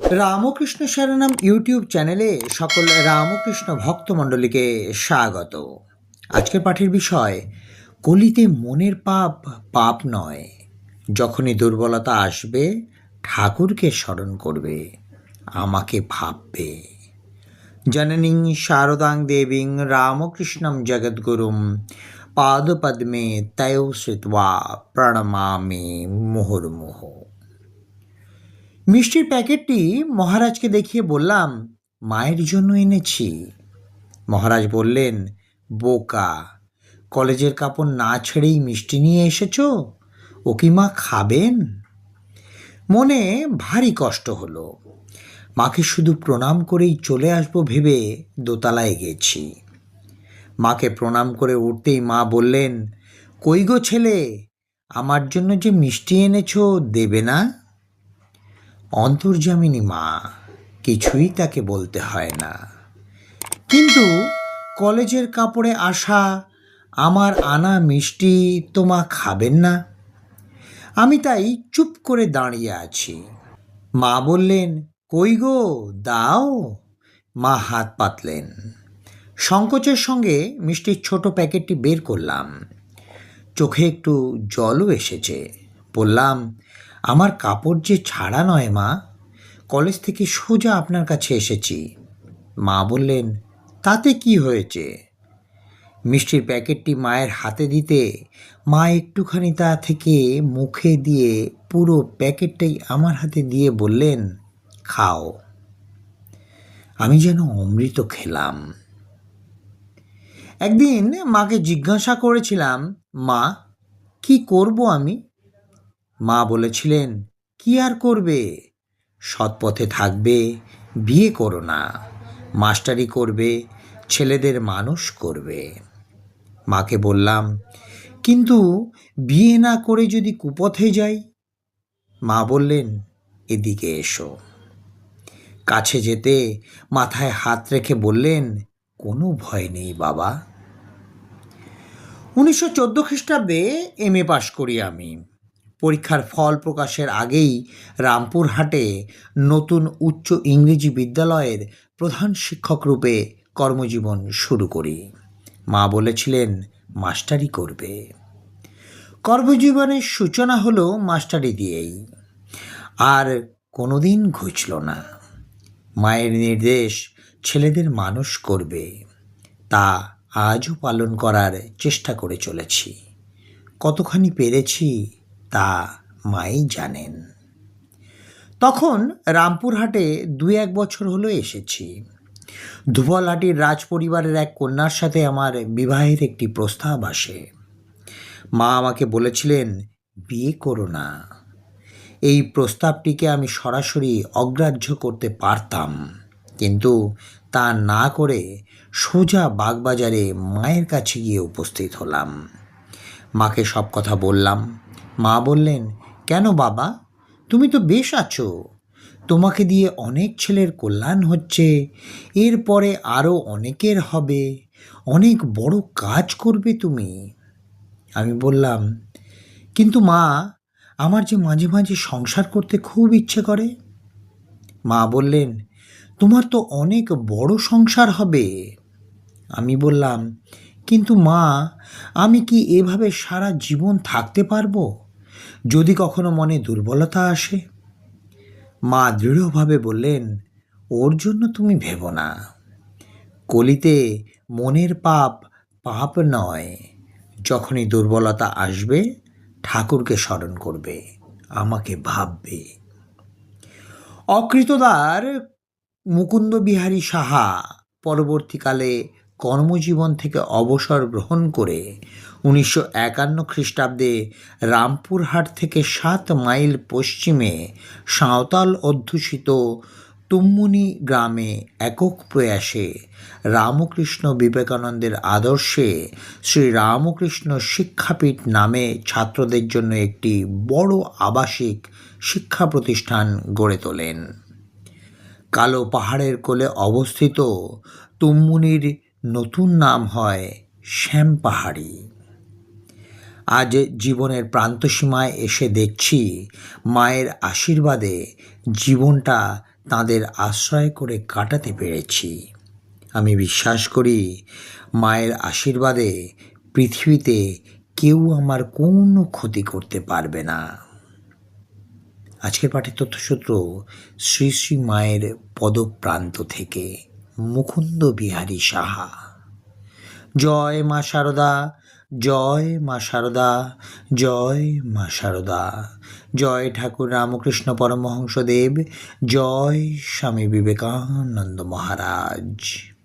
Ramakrishna শরণম YouTube চ্যানেলে সকল রামকৃষ্ণ ভক্তমণ্ডলীকে স্বাগত। আজকের পাঠের বিষয়, কলিতে মনের পাপ পাপ নয়। যখনই দুর্বলতা আসবে, ঠাকুরকে স্মরণ করবে, আমাকে ভাববে। জননীং শারদাং দেবীং রামকৃষ্ণম জগদ্গুরুম, পাদপদ্মে তয় শ্রিত্বা প্রণমামি মুহুর্মুহ। মিষ্টির প্যাকেটটি মহারাজকে দেখিয়ে বললাম, মায়ের জন্য এনেছি। মহারাজ বললেন, বোকা, কলেজের কাপড় না ছেড়েই মিষ্টি নিয়ে এসেছ? ও কি মা খাবেন? মনে ভারী কষ্ট হলো। মাকে শুধু প্রণাম করেই চলে আসব ভেবে দোতলায় গেছি। মাকে প্রণাম করে উঠতেই মা বললেন, কই গো ছেলে, আমার জন্য যে মিষ্টি এনেছো দেবে না? অন্তর্জামিনী মা, কিছুই তাকে বলতে হয় না। কিন্তু কলেজের কাপড়ে আসা আমার আনা মিষ্টি তোমা খাবেন না? আমি তাই চুপ করে দাঁড়িয়ে আছি। মা বললেন, কই গো, দাও। মা হাত পাতলেন। সংকোচের সঙ্গে মিষ্টির ছোট প্যাকেটটি বের করলাম। চোখে একটু জলও এসেছে। বললাম আমার কাপড় যে ছাড়া নয়, মা। কলেজ থেকে সোজা আপনার কাছে এসেছি। মা বললেন, তাতে কি হয়েছে? মিষ্টির প্যাকেটটি মায়ের হাতে দিতে মা একটুখানি তা থেকে মুখে দিয়ে পুরো প্যাকেটটাই আমার হাতে দিয়ে বললেন, খাও। আমি যেন অমৃত খেলাম। একদিন মাকে জিজ্ঞাসা করেছিলাম, মা, কি করব আমি? মা বলেছিলেন, কি আর করবে? সৎপথে থাকবে, বিয়ে করো না। মাস্টারি করবে, ছেলেদের মানুষ করবে। মাকে বললাম, কিন্তু বিয়ে না করে যদি কুপথে যাই? মা বললেন, এদিকে এসো। কাছে যেতে মাথায় হাত রেখে বললেন, কোনো ভয় নেই বাবা। উনিশশো চোদ্দ খ্রিস্টাব্দে এম এ পাশ করি আমি। পরীক্ষার ফল প্রকাশের আগেই রামপুরহাটে নতুন উচ্চ ইংরেজি বিদ্যালয়ের প্রধান শিক্ষক রূপে কর্মজীবন শুরু করি। মা বলেছিলেন, মাস্টারি করবে। কর্মজীবনের সূচনা হলো মাস্টারি দিয়েই। আর কোনোদিন ঘুচল না। মায়ের নির্দেশ, ছেলেদের মানুষ করবে। তা আজও পালন করার চেষ্টা করে চলেছি। কতখানি পেরেছি তা মাই জানেন। তখন রামপুরহাটে দুই এক বছর হলো এসেছি। ধুবলহাটির রাজ পরিবারের এক কন্যার সাথে আমার বিবাহের একটি প্রস্তাব আসে। মা আমাকে বলেছিলেন, বিয়ে করো না। এই প্রস্তাবটিকে আমি সরাসরি অগ্রাহ্য করতে পারতাম। কিন্তু তা না করে সোজা বাগবাজারে মায়ের কাছে গিয়ে উপস্থিত হলাম। মাকে সব কথা বললাম। মা বললেন, কেন বাবা? তুমি তো বেশ আছো। তোমাকে দিয়ে অনেক ছেলের কল্যাণ হচ্ছে। এরপরে আরও অনেকের হবে। অনেক বড় কাজ করবে তুমি। আমি বললাম, কিন্তু মা, আমার যে মাঝে মাঝে সংসার করতে খুব ইচ্ছে করে। মা বললেন, তোমার তো অনেক বড় সংসার হবে। আমি বললাম কিন্তু মা, আমি কি এভাবে সারা জীবন থাকতে পারব? যদি কখনো মনে দুর্বলতা আসে? মা দৃঢ়ভাবে বললেন, ওর জন্য তুমি ভেবো না। কলিতে মনের পাপ পাপ নয়। যখনই দুর্বলতা আসবে, ঠাকুরকে স্মরণ করবে, আমাকে ভাববে। অকৃতদার মুকুন্দ বিহারী সাহা পরবর্তীকালে কর্মজীবন থেকে অবসর গ্রহণ করে উনিশশো একান্ন খ্রিস্টাব্দে রামপুরহাট থেকে সাত মাইল পশ্চিমে সাঁওতাল অধ্যুষিত তুম্মুনি গ্রামে একক প্রয়াসে রামকৃষ্ণ বিবেকানন্দের আদর্শে শ্রী রামকৃষ্ণ শিক্ষাপীঠ নামে ছাত্রদের জন্য একটি বড় আবাসিক শিক্ষা প্রতিষ্ঠান গড়ে তোলেন। কালো পাহাড়ের কোলে অবস্থিত তুম্মুনির নতুন নাম হয় শ্যাম পাহাড়ি। আজ জীবনের প্রান্তসীমায় এসে দেখছি মায়ের আশীর্বাদে জীবনটা তাদের আশ্রয় করে কাটাতে পেরেছি। আমি বিশ্বাস করি মায়ের আশীর্বাদে পৃথিবীতে কেউ আমার কোনো ক্ষতি করতে পারবে না। আজকের পাঠের তথ্যসূত্র শ্রী শ্রী মায়ের পদপ্রান্ত থেকে। মুকুন্দ বিহারী সাহা। জয় মা শারদা জয় মা শারদা জয় মা শারদা জয় ঠাকুর রামকৃষ্ণ পরমহংসদেব, জয় স্বামী বিবেকানন্দ মহারাজ।